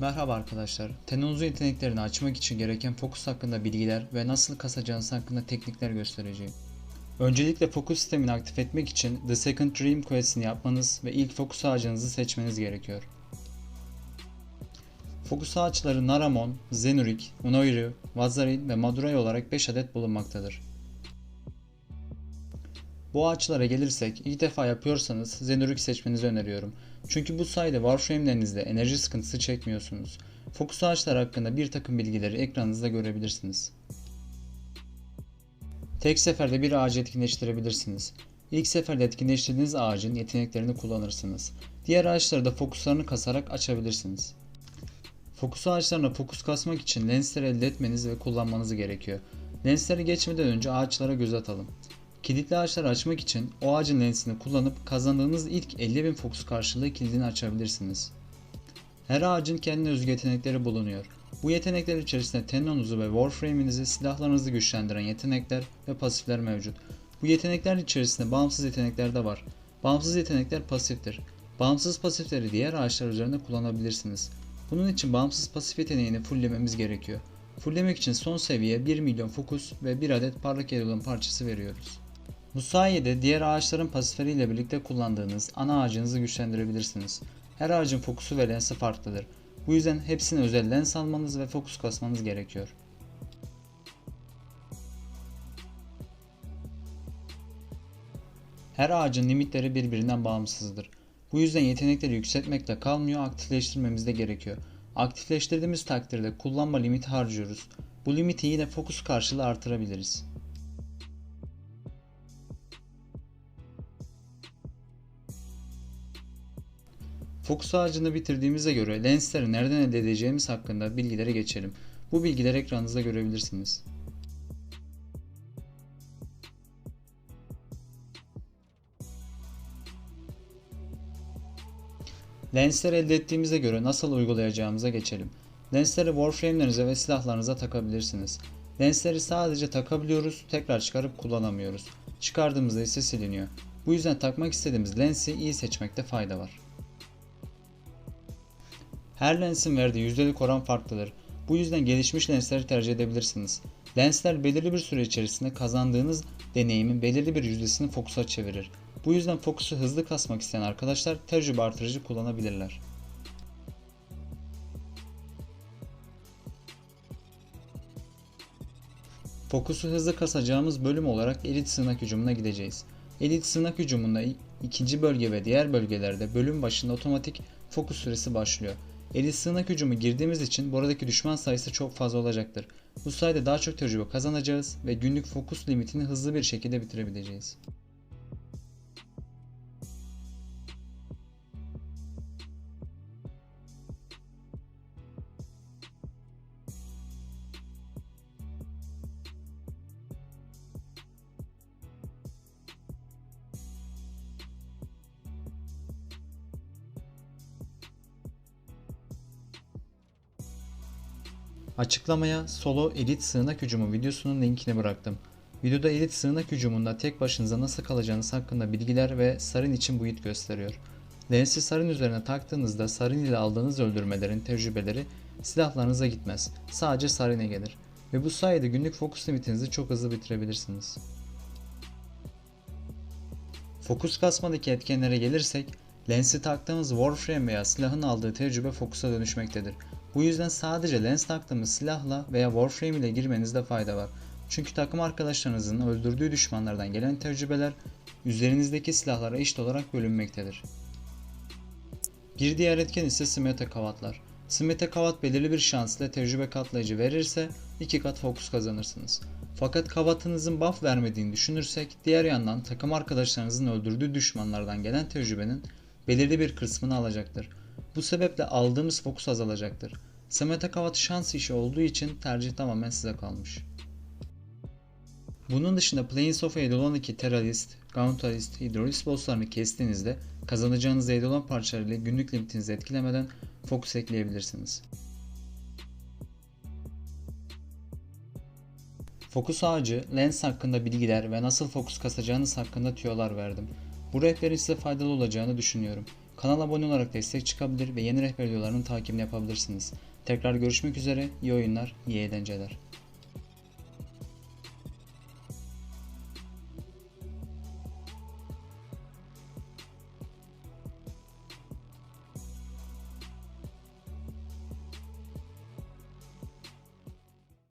Merhaba arkadaşlar. Tenonuzun yeteneklerini açmak için gereken fokus hakkında bilgiler ve nasıl kasacağınız hakkında teknikler göstereceğim. Öncelikle fokus sistemini aktif etmek için The Second Dream quest'ini yapmanız ve ilk fokus ağacınızı seçmeniz gerekiyor. Fokus ağaçları Naramon, Zenurik, Unoiru, Vazarin ve Madurai olarak 5 adet bulunmaktadır. Bu ağaçlara gelirsek ilk defa yapıyorsanız Zenurik seçmenizi öneriyorum. Çünkü bu sayede Warframe'lerinizde enerji sıkıntısı çekmiyorsunuz. Fokus ağaçları hakkında bir takım bilgileri ekranınızda görebilirsiniz. Tek seferde bir ağacı etkinleştirebilirsiniz. İlk seferde etkinleştirdiğiniz ağacın yeteneklerini kullanırsınız. Diğer ağaçları da fokuslarını kasarak açabilirsiniz. Fokus ağaçlarına fokus kasmak için lensleri elde etmeniz ve kullanmanız gerekiyor. Lensleri geçmeden önce ağaçlara göz atalım. Kilitli ağaçları açmak için o ağacın lensini kullanıp kazandığınız ilk 50.000 fokus karşılığı kilidini açabilirsiniz. Her ağacın kendine özgü yetenekleri bulunuyor. Bu yetenekler içerisinde tennonuzu ve warframe'inizi silahlarınızı güçlendiren yetenekler ve pasifler mevcut. Bu yetenekler içerisinde bağımsız yetenekler de var. Bağımsız yetenekler pasiftir. Bağımsız pasifleri diğer ağaçlar üzerinde kullanabilirsiniz. Bunun için bağımsız pasif yeteneğini fulllememiz gerekiyor. Fulllemek için son seviye 1 milyon fokus ve 1 adet parlak edelon parçası veriyoruz. Bu sayede diğer ağaçların pasifleriyle birlikte kullandığınız ana ağacınızı güçlendirebilirsiniz. Her ağacın fokusu ve lensi farklıdır. Bu yüzden hepsine özel lens almanız ve fokus kasmanız gerekiyor. Her ağacın limitleri birbirinden bağımsızdır. Bu yüzden yetenekleri yükseltmekle kalmıyor, aktifleştirmemiz de gerekiyor. Aktifleştirdiğimiz takdirde kullanma limiti harcıyoruz. Bu limiti yine fokus karşılığı artırabiliriz. Fokus ağacını bitirdiğimize göre lensleri nereden elde edeceğimiz hakkında bilgilere geçelim. Bu bilgileri ekranınızda görebilirsiniz. Lensleri elde ettiğimize göre nasıl uygulayacağımıza geçelim. Lensleri warframe'lerinize ve silahlarınıza takabilirsiniz. Lensleri sadece takabiliyoruz, tekrar çıkarıp kullanamıyoruz. Çıkardığımızda ise siliniyor. Bu yüzden takmak istediğimiz lensi iyi seçmekte fayda var. Her lensin verdiği yüzdelik oran farklıdır. Bu yüzden gelişmiş lensleri tercih edebilirsiniz. Lensler belirli bir süre içerisinde kazandığınız deneyimin belirli bir yüzdesini fokusa çevirir. Bu yüzden fokusu hızlı kasmak isteyen arkadaşlar tecrübe artırıcı kullanabilirler. Fokusu hızlı kasacağımız bölüm olarak elit sığınak hücumuna gideceğiz. Elit sığınak hücumunda ikinci bölge ve diğer bölgelerde bölüm başında otomatik fokus süresi başlıyor. Elit sığınak hücumu girdiğimiz için buradaki düşman sayısı çok fazla olacaktır. Bu sayede daha çok tecrübe kazanacağız ve günlük fokus limitini hızlı bir şekilde bitirebileceğiz. Açıklamaya solo elit sığınak hücumu videosunun linkini bıraktım. Videoda elit sığınak hücumunda tek başınıza nasıl kalacağınız hakkında bilgiler ve Sarin için build gösteriyor. Lensi Sarin üzerine taktığınızda Sarin ile aldığınız öldürmelerin tecrübeleri silahlarınıza gitmez. Sadece Sarin'e gelir. Ve bu sayede günlük fokus limitinizi çok hızlı bitirebilirsiniz. Fokus kasmadaki etkenlere gelirsek, lensi taktığımız Warframe veya silahın aldığı tecrübe fokusa dönüşmektedir. Bu yüzden sadece lens taktığımız silahla veya Warframe ile girmenizde fayda var. Çünkü takım arkadaşlarınızın öldürdüğü düşmanlardan gelen tecrübeler üzerinizdeki silahlara eşit olarak bölünmektedir. Bir diğer etken ise Smete Kavatlar. Smete Kavat belirli bir şans ile tecrübe katlayıcı verirse 2 kat fokus kazanırsınız. Fakat kavatınızın buff vermediğini düşünürsek diğer yandan takım arkadaşlarınızın öldürdüğü düşmanlardan gelen tecrübenin belirli bir kısmını alacaktır. Bu sebeple aldığımız fokus azalacaktır. Samet Kavat şans işi olduğu için tercih tamamen size kalmış. Bunun dışında Plains of Eidolon 2 Terralist, Gauntalist, Hydrolist bosslarını kestiğinizde kazanacağınız Eidolon parçalarıyla günlük limitinizi etkilemeden fokus ekleyebilirsiniz. Fokus ağacı, lens hakkında bilgiler ve nasıl fokus kasacağınız hakkında tüyolar verdim. Bu rehberin size faydalı olacağını düşünüyorum. Kanala abone olarak destek çıkabilir ve yeni rehber videolarının takibini yapabilirsiniz. Tekrar görüşmek üzere, iyi oyunlar, iyi eğlenceler.